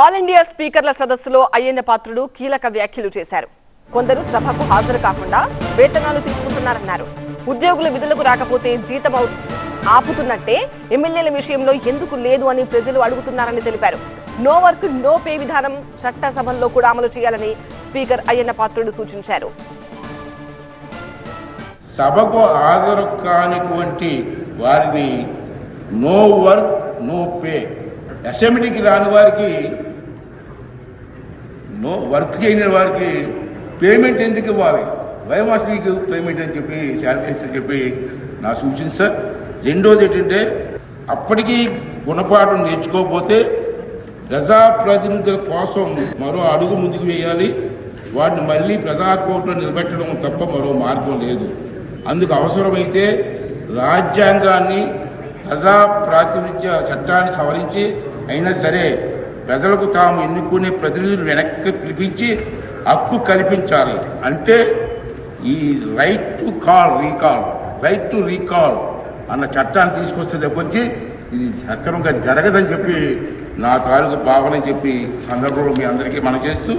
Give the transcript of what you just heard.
All India స్పీకర్ల సదస్సులో అయ్యన్న పాత్రుడు కీలక వ్యాఖ్యలు చేశారు. కొందరు సభకు హాజరు కాకుండా వేతనాలు తీసుకుంటున్నారన్నారు. ఉద్యోగుల విధులకు రాకపోతే జీతం ఆపుతున్నట్టే ఎమ్మెల్యేల విషయంలో ఎందుకు లేదు అని ప్రజలు అడుగుతున్నారని తెలిపారు. నో వర్క్ నో పే విధానం చట్టసభల్లో కూడా అమలు చేయాలని స్పీకర్ అయ్యన్న పాత్రుడు సూచించారు. సభకు హాజరు కానిటువంటి వారిని నో వర్క్ నో పే అసెంబ్లీకి రాని వారికి నో వర్క్ చేయని వారికి పేమెంట్ ఎందుకు ఇవ్వాలి? వై మీకు పేమెంట్ అని చెప్పి శాలరీస్ అని చెప్పి నా సూచన సార్. రెండోది ఏంటంటే అప్పటికీ గుణపాఠం నేర్చుకోకపోతే ప్రజాప్రతినిధుల కోసం మరో అడుగు ముందుకు వేయాలి. వాటిని మళ్ళీ ప్రజా కోర్టులో నిలబెట్టడం తప్ప మరో మార్గం లేదు. అందుకు అవసరమైతే రాజ్యాంగాన్ని ప్రజా ప్రాతినిధ్య చట్టాన్ని సవరించి అయినా సరే ప్రజలకు తాము ఎన్నుకునే ప్రతినిధులు వెనక్కి పిలిపించి హక్కు కల్పించాలి. అంటే ఈ right to call recall right to recall అన్న చట్టాన్ని తీసుకొస్తే తప్పించి ఇది సక్రమంగా జరగదని చెప్పి నా తాలూకు భావన చెప్పి సందర్భంలో మీ అందరికీ మనం చేస్తూ